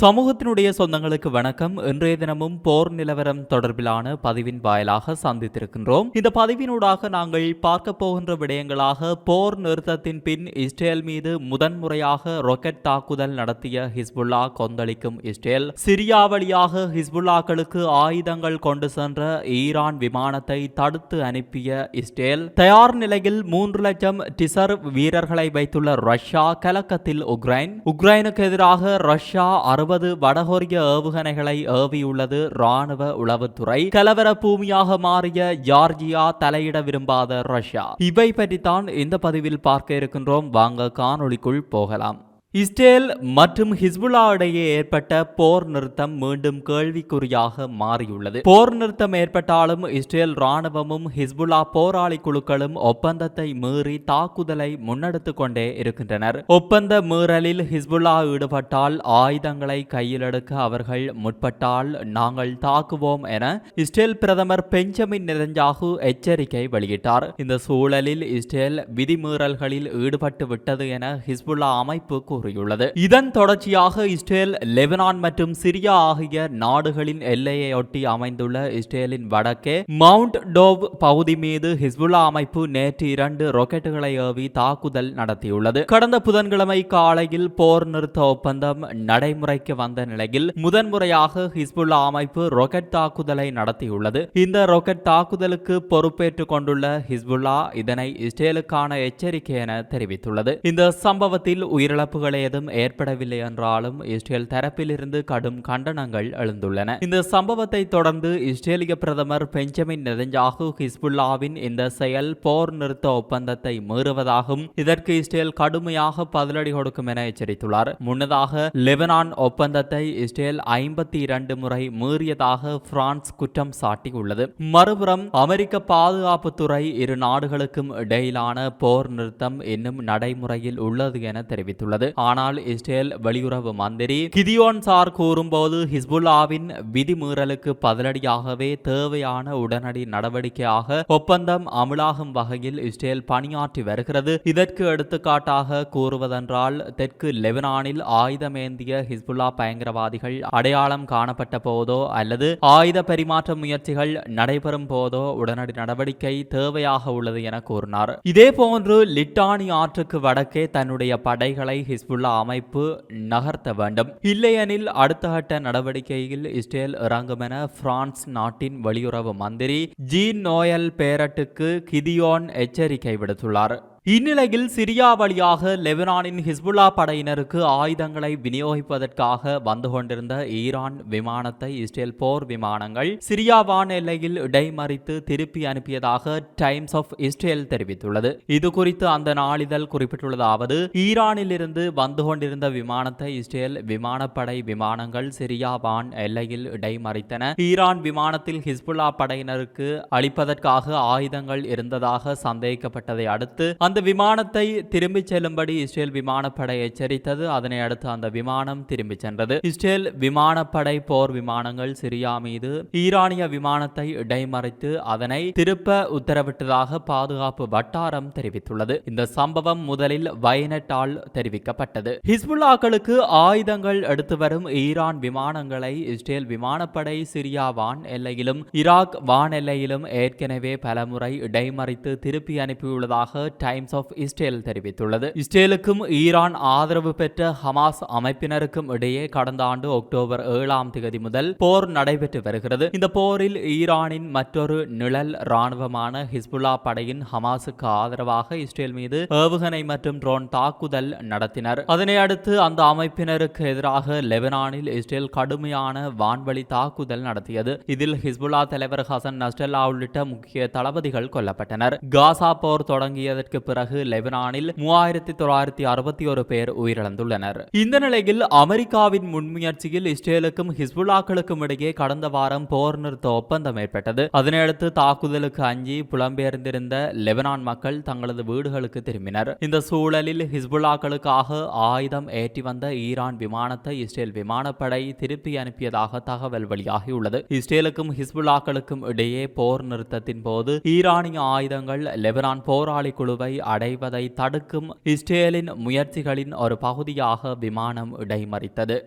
சமூகத்தினுடைய சொந்தங்களுக்கு வணக்கம். இன்றைய தினமும் போர் நிலவரம் தொடர்பிலான பதிவின் வாயிலாக சந்தித்திருக்கின்றோம். இந்த பதிவினூடாக நாங்கள் பார்க்க போகின்ற விடயங்களாக போர் நிறுத்தத்தின் பின் இஸ்ரேல் மீது முதன்முறையாக ராக்கெட் தாக்குதல் நடத்திய ஹிஸ்புல்லா கொந்தளிக்கும் இஸ்ரேல். சிரியா வழியாக ஹிஸ்புல்லாக்களுக்கு ஆயுதங்கள் கொண்டு சென்ற ஈரான் விமானத்தை தடுத்து அனுப்பிய இஸ்ரேல். தயார் நிலையில் மூன்று லட்சம் டிசர் வீரர்களை வைத்துள்ள ரஷ்யா கலக்கத்தில் உக்ரைன். உக்ரைனுக்கு எதிராக ரஷ்யா அறுபது வடகொரிய ஏவுகணைகளை ஏவியுள்ளது ராணுவ உளவுத்துறை. கலவர பூமியாக மாறிய ஜார்ஜியா தலையிட விரும்பாத ரஷ்யா. இவை பற்றித்தான் இந்த பதிவில் பார்க்க இருக்கின்றோம். வாங்க காணொளிக்குள் போகலாம். இஸ்ரேல் மற்றும் ஹிஸ்புல்லா இடையே ஏற்பட்ட போர் நிறுத்தம் மீண்டும் கேள்விக்குறியாக மாறியுள்ளது. போர் நிறுத்தம் ஏற்பட்டாலும் இஸ்ரேல் ராணுவமும் ஹிஸ்புல்லா போராளி குழுக்களும் ஒப்பந்தத்தை மீறி தாக்குதலை முன்னெடுத்துக் கொண்டே இருக்கின்றனர். ஒப்பந்த மீறலில் ஹிஸ்புல்லா ஈடுபட்டால் ஆயுதங்களை கையில் எடுக்க அவர்கள் முற்பட்டால் நாங்கள் தாக்குவோம் என இஸ்ரேல் பிரதமர் பெஞ்சமின் நெதன்யாகு எச்சரிக்கை வெளியிட்டார். இந்த சூழலில் இஸ்ரேல் விதிமீறல்களில் ஈடுபட்டு விட்டது என ஹிஸ்புல்லா அமைப்பு கூறியுள்ளது. இதன் தொடர்ச்சியாக இஸ்ரேல் லெபனான் மற்றும் சிரியா ஆகிய நாடுகளின் எல்லையொட்டி அமைந்துள்ள இஸ்ரேலின் வடக்கே மவுண்ட் டோவ் பகுதி மீது ஹிஸ்புல்லா அமைப்பு நேற்று இரண்டு ராக்கெட்டுகளை ஏவி தாக்குதல் நடத்தியுள்ளது. கடந்த புதன்கிழமை காலையில் போர் நிறுத்த ஒப்பந்தம் நடைமுறைக்கு வந்த நிலையில் முதன்முறையாக ஹிஸ்புல்லா அமைப்பு ராக்கெட் தாக்குதலை நடத்தியுள்ளது. இந்த ராக்கெட் தாக்குதலுக்கு பொறுப்பேற்றுக் கொண்டுள்ள ஹிஸ்புல்லா இதனை இஸ்ரேலுக்கான எச்சரிக்கை என தெரிவித்துள்ளது. இந்த சம்பவத்தில் உயிரிழப்புகள் ஏதும் ஏற்படவில்லை என்றாலும் இஸ்ரேல் தரப்பிலிருந்து கடும் கண்டனங்கள் எழுந்துள்ளன. இந்த சம்பவத்தை தொடர்ந்து இஸ்ரேலிய பிரதமர் பெஞ்சமின் நெதஞ்சாகு ஹிஸ்புல்லாவின் இந்த செயல் போர் நிறுத்த ஒப்பந்தத்தை மீறுவதாகவும் இதற்கு இஸ்ரேல் கடுமையாக பதிலடி கொடுக்கும் என எச்சரித்துள்ளார். முன்னதாக லெபனான் ஒப்பந்தத்தை இஸ்ரேல் ஐம்பத்தி இரண்டு முறை மீறியதாக பிரான்ஸ் குற்றம் சாட்டியுள்ளது. மறுபுறம் அமெரிக்க பாதுகாப்புத்துறை இரு நாடுகளுக்கும் இடையிலான போர் நிறுத்தம் இன்னும் நடைமுறையில் உள்ளது என தெரிவித்துள்ளது. ஆனால் இஸ்ரேல் வெளியுறவு மந்திரி கிதியோன் சார் கூறும்போது ஹிஸ்புல்லாவின் விதிமீறலுக்கு பதிலடியாகவே தேவையான உடனடி நடவடிக்கையாக ஒப்பந்தம் அமலாகும் வகையில் இஸ்ரேல் பணியாற்றி வருகிறது. இதற்கு எடுத்துக்காட்டாக கூறுவதென்றால் தெற்கு லெபனானில் ஆயுதமேந்திய ஹிஸ்புல்லா பயங்கரவாதிகள் அடையாளம் காணப்பட்ட போதோ அல்லது ஆயுத பரிமாற்ற முயற்சிகள் நடைபெறும் போதோ உடனடி நடவடிக்கை தேவையாக உள்ளது என கூறினார். இதே போன்று லிட்டானி ஆற்றுக்கு வடக்கே தன்னுடைய படைகளை ஹிஸ்புல்லா அமைப்பு நகர்த்த வேண்டும். இல்லையெனில் அடுத்த கட்ட நடவடிக்கையில் இஸ்ரேல் இறங்கும் என பிரான்ஸ் நாட்டின் வெளியுறவு மந்திரி ஜீன் நோயல் பேரட்டுக்கு கிதியோன் எச்சரிக்கை விடுத்துள்ளார். இந்நிலையில் சிரியா வழியாக லெபனானின் ஹிஸ்புல்லா படையினருக்கு ஆயுதங்களை விநியோகிப்பதற்காக வந்து கொண்டிருந்த ஈரான் விமானத்தை இஸ்ரேல் போர் விமானங்கள் சிரியா வான் எல்லையில் இடைமறித்து திருப்பி அனுப்பியதாக டைம்ஸ் ஆஃப் இஸ்ரேல் தெரிவித்துள்ளது. இது குறித்து அந்த நாளிதழ் குறிப்பிட்டுள்ளதாவது ஈரானில் இருந்து வந்து கொண்டிருந்த விமானத்தை இஸ்ரேல் விமானப்படை விமானங்கள் சிரியா வான் எல்லையில் இடைமறித்தன. ஈரான் விமானத்தில் ஹிஸ்புல்லா படையினருக்கு அளிப்பதற்காக ஆயுதங்கள் இருந்ததாக சந்தேகிக்கப்பட்டதை அடுத்து அந்த அந்த விமானத்தை திரும்பிச் செல்லும்படி இஸ்ரேல் விமானப்படை எச்சரித்தது. அதனை அடுத்து அந்த விமானம் திரும்பிச் சென்றது. இஸ்ரேல் விமானப்படை போர் விமானங்கள் சிரியா மீது ஈரானிய விமானத்தை இடைமறித்து அதனை திருப்ப உத்தரவிட்டதாக பாதுகாப்பு வட்டாரம் தெரிவித்துள்ளது. இந்த சம்பவம் முதலில் வயனட்டால் தெரிவிக்கப்பட்டது. ஹிஸ்புல்லாக்களுக்கு ஆயுதங்கள் எடுத்து வரும் ஈரான் விமானங்களை இஸ்ரேல் விமானப்படை சிரியா வான் எல்லையிலும் ஈராக் வான் எல்லையிலும் ஏற்கனவே பலமுறை இடைமறித்து திருப்பி அனுப்பியுள்ளதாக டைம் டைம்ஸ் ஆஃப் இஸ்ரேல் தெரிவித்துள்ளது. இஸ்ரேலுக்கும் ஈரான் ஆதரவு பெற்ற ஹமாஸ் அமைப்பினருக்கும் இடையே கடந்த ஆண்டு அக்டோபர் ஏழாம் தேதி முதல் போர் நடைபெற்று வருகிறது. இந்த போரில் ஈரானின் மற்றொரு நிழல் ராணுவமான ஹிஸ்புல்லா படையின் ஹமாஸுக்கு ஆதரவாக இஸ்ரேல் மீது ஏவுகணை மற்றும் ட்ரோன் தாக்குதல் நடத்தினர். அதனை அடுத்து அந்த அமைப்பினருக்கு எதிராக லெபனானில் இஸ்ரேல் கடுமையான வான்வழி தாக்குதல் நடத்தியது. இதில் ஹிஸ்புல்லா தலைவர் ஹசன் நஸ்டல்லா உள்ளிட்ட முக்கிய தளபதிகள் கொல்லப்பட்டனர். காசா போர் தொடங்கியதற்கு பிறகு பிறகு லெபனானில் மூவாயிரத்தி தொள்ளாயிரத்தி அறுபத்தி ஒரு பேர் உயிரிழந்துள்ளனர். இந்த நிலையில் அமெரிக்காவின் முன்முயற்சியில் இஸ்ரேலுக்கும் ஹிஸ்புல்லாக்களுக்கும் இடையே கடந்த வாரம் போர் நிறுத்த ஒப்பந்தம் ஏற்பட்டது. அதனையடுத்து தாக்குதலுக்கு அஞ்சி புலம்பெயர்ந்திருந்த லெபனான் மக்கள் தங்களது வீடுகளுக்கு திரும்பினர். இந்த சூழலில் ஹிஸ்புல்லாக்களுக்காக ஆயுதம் ஏற்றி வந்த ஈரான் விமானத்தை இஸ்ரேல் விமானப்படை திருப்பி அனுப்பியதாக தகவல் வெளியாகியுள்ளது. இஸ்ரேலுக்கும் ஹிஸ்புல்லாக்களுக்கும் இடையே போர் நிறுத்தத்தின் போது ஈரானிய ஆயுதங்கள் லெபனான் போராளி குழுவை அடைவதை தடுக்கும் இஸ்ரேலின் முயற்சிகளின் ஒரு பகுதியாக விமானம் இடைமறித்தது.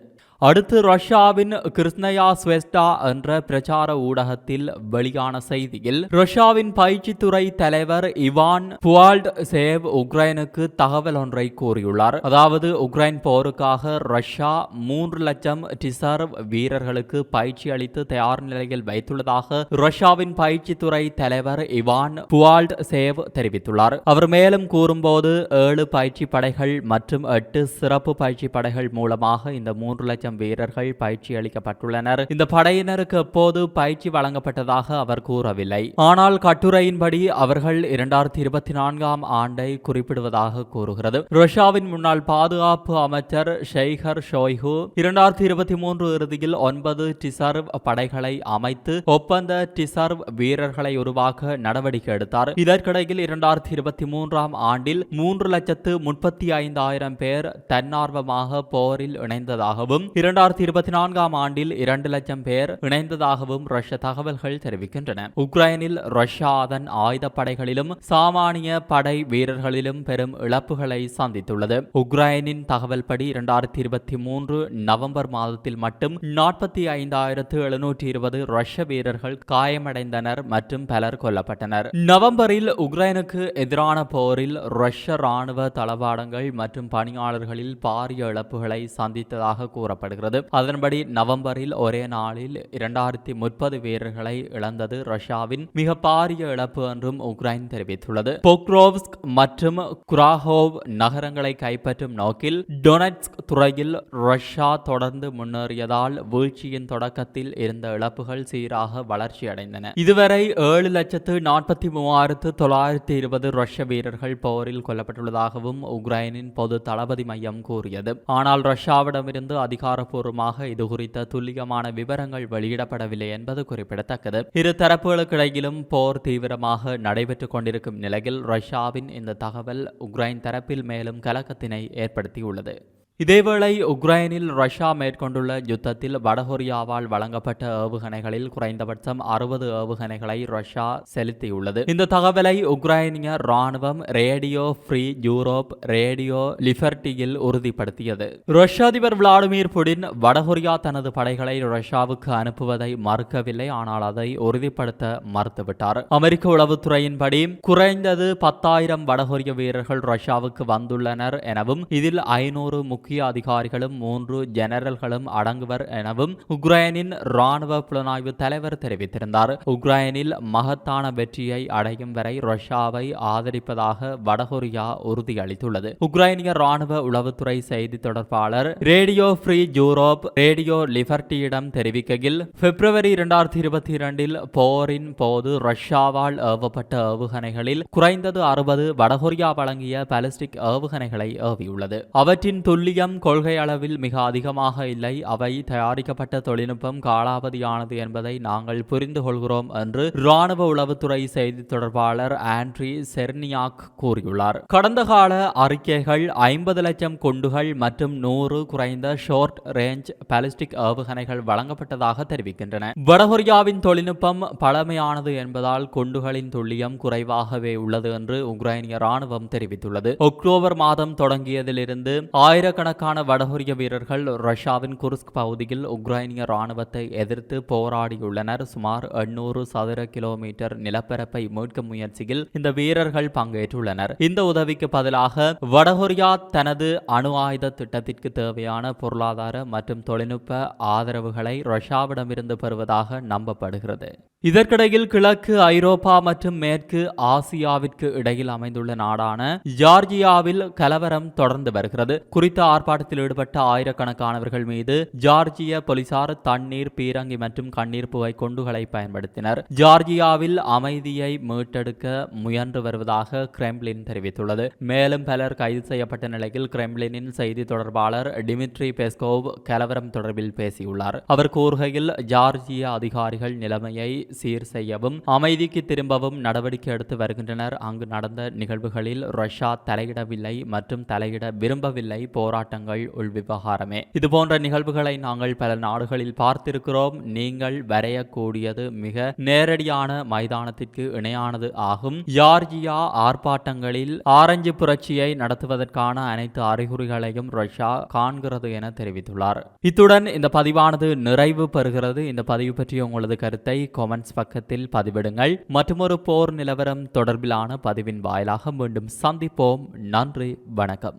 அடுத்து ரஷ்யாவின் கிருஷ்ணயா ஸ்வெஸ்டா என்ற பிரச்சார ஊடகத்தில் வெளியான செய்தியில் ரஷ்யாவின் பயிற்சித்துறை தலைவர் இவான் புவால்ட் சேவ் உக்ரைனுக்கு தகவல் ஒன்றை கூறியுள்ளார். அதாவது உக்ரைன் போருக்காக ரஷ்யா மூன்று லட்சம் டிசர்வ் வீரர்களுக்கு பயிற்சி அளித்து தயார் நிலையில் வைத்துள்ளதாக ரஷ்யாவின் பயிற்சித்துறை தலைவர் இவான் புவால்ட் சேவ் தெரிவித்துள்ளார். அவர் மேலும் கூறும்போது ஏழு பயிற்சி படைகள் மற்றும் எட்டு சிறப்பு பயிற்சி படைகள் மூலமாக இந்த மூன்று லட்சம் ஆயிரம் வீரர்கள் பயிற்சி அளிக்கப்பட்டுள்ளனர். இந்த படையினருக்கு எப்போது பயிற்சி வழங்கப்பட்டதாக அவர் கூறவில்லை. ஆனால் கட்டுரையின்படி அவர்கள் இரண்டாயிரத்தி இருபத்தி நான்காம் ஆண்டை குறிப்பிடுவதாக கூறுகிறது. ரஷ்யாவின் முன்னாள் பாதுகாப்பு அமைச்சர் ஷெய்கர் ஷோய்கு இரண்டாயிரத்தி இருபத்தி மூன்று இறுதியில் ஒன்பது டிசர்வ் படைகளை அமைத்து ஒப்பந்த டிசர்வ் வீரர்களை உருவாக்க நடவடிக்கை எடுத்தார். இதற்கிடையில் இரண்டாயிரத்தி இருபத்தி மூன்றாம் ஆண்டில் மூன்று லட்சத்து முப்பத்தி ஐந்தாயிரம் பேர் தன்னார்வமாக போரில் இணைந்ததாகவும் இரண்டாயிரத்தி இருபத்தி நான்காம் ஆண்டில் இரண்டு லட்சம் பேர் இணைந்ததாகவும் ரஷ்ய தகவல்கள் தெரிவிக்கின்றன. உக்ரைனில் ரஷ்யா அதன் ஆயுதப்படைகளிலும் சாமானிய படை வீரர்களிலும் பெரும் இழப்புகளை சந்தித்துள்ளது. உக்ரைனின் தகவல்படி இரண்டாயிரத்தி இருபத்தி மூன்று நவம்பர் மாதத்தில் மட்டும் நாற்பத்தி ஐந்தாயிரத்து எழுநூற்றி இருபது ரஷ்ய வீரர்கள் காயமடைந்தனர் மற்றும் பலர் கொல்லப்பட்டனர். நவம்பரில் உக்ரைனுக்கு எதிரான போரில் ரஷ்ய ராணுவ தளவாடங்கள் மற்றும் பணியாளர்களில் பாரிய இழப்புகளை சந்தித்ததாக கூறப்படுகிறது அதன்படி நவம்பரில் ஒரே நாளில் இரண்டாயிரத்தி முப்பது வீரர்களை இழந்தது ரஷ்யாவின் மிக பாரிய இழப்பு என்றும் உக்ரைன் தெரிவித்துள்ளது. பொக்ரோவ்ஸ்க் மற்றும் குராஹோவ் நகரங்களை கைப்பற்றும் நோக்கில் டொனட்ஸ்க் துறையில் ரஷ்யா தொடர்ந்து முன்னேறியதால் வீழ்ச்சியின் தொடக்கத்தில் இருந்த இழப்புகள் சீராக வளர்ச்சியடைந்தன. இதுவரை ஏழு லட்சத்து நாற்பத்தி மூவாயிரத்து தொள்ளாயிரத்தி இருபது ரஷ்ய வீரர்கள் போரில் கொல்லப்பட்டுள்ளதாகவும் உக்ரைனின் பொது தளபதி மையம் கூறியது. ஆனால் ரஷ்யாவிடமிருந்து அதிகாரப்பூர்வமாக இது குறித்த துல்லியமான விவரங்கள் வெளியிடப்படவில்லை என்பது குறிப்பிடத்தக்கது. இரு தரப்புகளுக்கிடையிலும் போர் தீவிரமாக நடைபெற்றுக் கொண்டிருக்கும் நிலையில் ரஷ்யாவின் இந்த தகவல் உக்ரைன் தரப்பில் மேலும் கலக்கத்தினை ஏற்படுத்தியுள்ளது. இதேவேளை உக்ரைனில் ரஷ்யா மேற்கொண்டுள்ள யுத்தத்தில் வடகொரியாவால் வழங்கப்பட்ட ஏவுகணைகளில் குறைந்தபட்சம் அறுபது ஏவுகணைகளை ரஷ்யா செலுத்தியுள்ளது. இந்த தகவலை உக்ரைனிய ராணுவம் ரேடியோ ஃப்ரீ யூரோப் ரேடியோ லிபர்டியில் உறுதிப்படுத்தியது. ரஷ்ய அதிபர் விளாடிமிர் புடின் வடகொரியா தனது படைகளை ரஷ்யாவுக்கு அனுப்புவதை மறுக்கவில்லை ஆனால் அதை உறுதிப்படுத்த மறுத்துவிட்டார். அமெரிக்க உளவுத்துறையின்படி குறைந்தது பத்தாயிரம் வடகொரிய வீரர்கள் ரஷ்யாவுக்கு வந்துள்ளனர் எனவும் இதில் ஐநூறு முக்கிய முக்கிய அதிகாரிகளும் மூன்று ஜெனரல்களும் அடங்குவர் எனவும் உக்ரைனின் ராணுவ புலனாய்வு தலைவர் தெரிவித்திருந்தார். உக்ரைனில் மகத்தான வெற்றியை அடையும் வரை ரஷ்யாவை ஆதரிப்பதாக வடகொரியா உறுதியளித்துள்ளது. உக்ரைனிய ராணுவ உளவுத்துறை செய்தி தொடர்பாளர் ரேடியோ ஃப்ரீ யூரோப் ரேடியோ லிபர்டியிடம் தெரிவிக்கையில் பிப்ரவரி இரண்டாயிரத்தி இருபத்தி இரண்டில் போரின் போது ரஷ்யாவால் ஏவப்பட்ட ஏவுகணைகளில் குறைந்தது அறுபது வடகொரியா வழங்கிய பாலிஸ்டிக் ஏவுகணைகளை ஏவியுள்ளது. அவற்றின் துல்லிய துல்லியம் கொள்கை அளவில் மிக அதிகமாக இல்லை. அவை தயாரிக்கப்பட்ட தொழில்நுட்பம் காலாவதியானது என்பதை நாங்கள் புரிந்து கொள்கிறோம் என்று ராணுவ உளவுத்துறை செய்தி தொடர்பாளர் ஆண்ட்ரி செர்னியாக் கூறியுள்ளார். கடந்த கால அறிக்கைகள் ஐம்பது லட்சம் குண்டுகள் மற்றும் நூறு குறைந்த ஷோர்ட் ரேஞ்ச் பாலிஸ்டிக் ஏவுகணைகள் வழங்கப்பட்டதாக தெரிவிக்கின்றன. வடகொரியாவின் தொழில்நுட்பம் பழமையானது என்பதால் குண்டுகளின் துல்லியம் குறைவாகவே உள்ளது என்று உக்ரைனிய ராணுவம் தெரிவித்துள்ளது. அக்டோபர் மாதம் தொடங்கியதிலிருந்து ஆயிரக்கணக்கான ஆயிரக்கணக்கான வடகொரிய வீரர்கள் ரஷ்யாவின் குருஸ்க் பகுதியில் உக்ரைனிய ராணுவத்தை எதிர்த்து போராடியுள்ளனர். சுமார் எண்ணூறு சதுர கிலோமீட்டர் நிலப்பரப்பை மீட்கும் முயற்சியில் இந்த வீரர்கள் பங்கேற்றுள்ளனர். இந்த உதவிக்கு பதிலாக வடகொரியா தனது அணு ஆயுத திட்டத்திற்கு தேவையான பொருளாதார மற்றும் தொழில்நுட்ப ஆதரவுகளை ரஷ்யாவிடமிருந்து பெறுவதாக நம்பப்படுகிறது. இதற்கிடையில் கிழக்கு ஐரோப்பா மற்றும் மேற்கு ஆசியாவிற்கு இடையில் அமைந்துள்ள நாடான ஜார்ஜியாவில் கலவரம் தொடர்ந்து வருகிறது. குறித்த ஆர்ப்பாட்டத்தில் ஈடுபட்ட ஆயிரக்கணக்கானவர்கள் மீது ஜார்ஜிய போலீசார் தண்ணீர் பீரங்கி மற்றும் கண்ணீர் புகை கொண்டுகளை பயன்படுத்தினர். ஜார்ஜியாவில் அமைதியை மீட்டெடுக்க முயன்று வருவதாக கிரெம்லின் தெரிவித்துள்ளது. மேலும் பலர் கைது செய்யப்பட்ட நிலையில் கிரெம்லினின் செய்தி தொடர்பாளர் டிமிட்ரி பெஸ்கோவ் கலவரம் தொடர்பில் பேசியுள்ளார். அவர் கூறுகையில் ஜார்ஜிய அதிகாரிகள் நிலைமையை சீர் செய்யவும் அமைதிக்கு திரும்பவும் நடவடிக்கை எடுத்து வருகின்றனர். அங்கு நடந்த நிகழ்வுகளில் ரஷ்யா தலையிடவில்லை மற்றும் தலையிட விரும்பவில்லை. போராட்டம் போராட்டங்கள் உள்விவகாரமே இது போன்ற நிகழ்வுகளை நாங்கள் பல நாடுகளில் பார்த்திருக்கிறோம். நீங்கள் வரையக்கூடியது மிக நேரடியான மைதானத்திற்கு இணையானது ஆகும். ஜார்ஜியா ஆர்ப்பாட்டங்களில் ஆரஞ்சு புரட்சியை நடத்துவதற்கான அனைத்து அறிகுறிகளையும் ரஷ்யா காண்கிறது என தெரிவித்துள்ளார். இத்துடன் இந்த பதிவானது நிறைவு பெறுகிறது. இந்த பதிவு பற்றிய உங்களது கருத்தை கொமெண்ட்ஸ் பக்கத்தில் பதிவிடுங்கள். மற்றொரு போர் நிலவரம் தொடர்பிலான பதிவின் வாயிலாக மீண்டும் சந்திப்போம். நன்றி வணக்கம்.